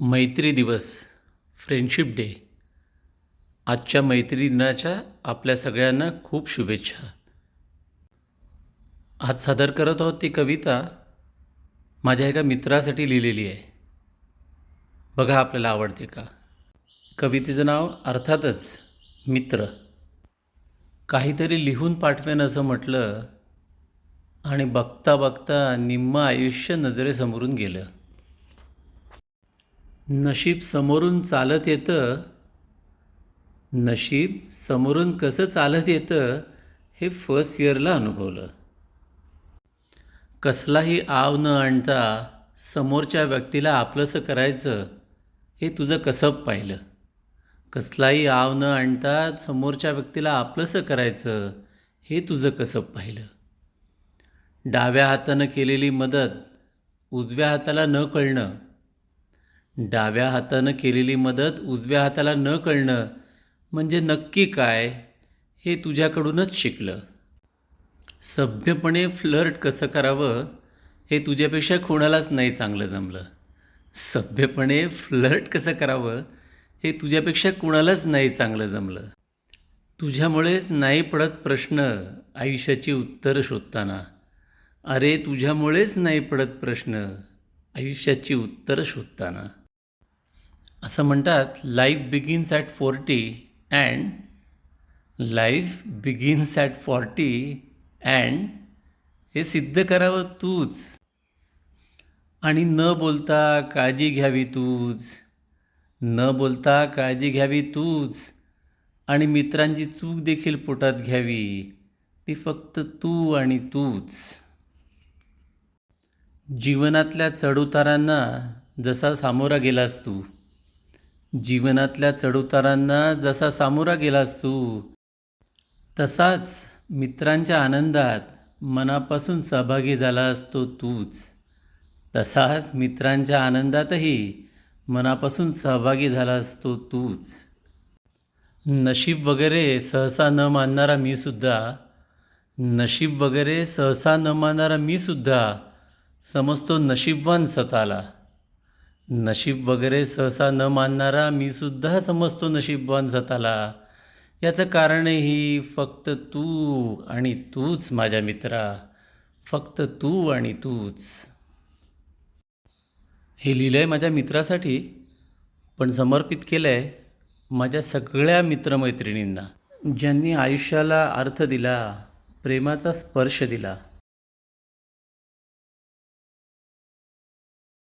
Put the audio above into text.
मैत्री दिवस friendship day आजच्या मैत्री दिनाच्या आपल्या सगळ्यांना खूप शुभेच्छा. आज सादर करत आहोत ती कविता माझ्या एका मित्रासाठी लिहिलेली आहे. बघा आपल्याला आवडते का? कवितेचं नाव अर्थातच मित्र. काहीतरी लिहून पाठवेन असं म्हटलं आणि बघता बघता निम्म आयुष्य नजरेसमोरून गेलं. नशीब समोरून चालत येतं. नशीब समोरून कसं चालत येतं हे फर्स्ट इयरला अनुभवलं. कसलाही आव न आणता समोरच्या व्यक्तीला आपलंसं करायचं हे तुझं कसब पाहिलं? कसलाही आव न आणता समोरच्या व्यक्तीला आपलंसं करायचं हे तुझं कसब पाहिलं? डाव्या हातानं केलेली मदत उजव्या हाताला न कळणं डाव्या हातानं केलेली मदत उजव्या हाताला न कळणं म्हणजे नक्की काय हे तुझ्याकडूनच शिकलं. सभ्यपणे फ्लर्ट कसं करावं हे तुझ्यापेक्षा कोणालाच नाही चांगलं जमलं. सभ्यपणे फ्लर्ट कसं करावं हे तुझ्यापेक्षा कुणालाच नाही चांगलं जमलं. तुझ्यामुळेच नाही पडत प्रश्न आयुष्याची उत्तरं शोधताना. अरे तुझ्यामुळेच नाही पडत प्रश्न आयुष्याची उत्तरं शोधताना. असं म्हणतात life begins at forty and life begins at forty and हे सिद्ध करावं तूच. आणि न बोलता काळजी घ्यावी तूच. न बोलता काळजी घ्यावी तूच. आणि मित्रांची चूक देखील पोटात घ्यावी. ती फक्त तू आणि तूच. जीवनातल्या चढउतारांना जसा सामोरा गेलास तू जीवनातल्या चढउतारांना जसा सामोरा गेलास तू तसाच मित्रांच्या आनंदात मनापासून सहभागी झाला असतो तूच. तसाच मित्रांच्या आनंदातही मनापासून सहभागी झाला असतो तूच. नशीब वगैरे सहसा न मानणारा मी सुद्धा नशीब वगैरे सहसा न मानणारा मी सुद्धा समजतो नशीबवान स्वतःला नशीब वगैरे सहसा न मानणारा मी सुद्धा समजतो नशीबवान स्वतःला याचं कारणही फक्त तू आणि तूच माझ्या मित्रा. फक्त तू आणि तूच. हे लिहिलं आहे माझ्या मित्रासाठी पण समर्पित केलं आहे माझ्या सगळ्या मित्रमैत्रिणींना ज्यांनी आयुष्याला अर्थ दिला प्रेमाचा स्पर्श दिला.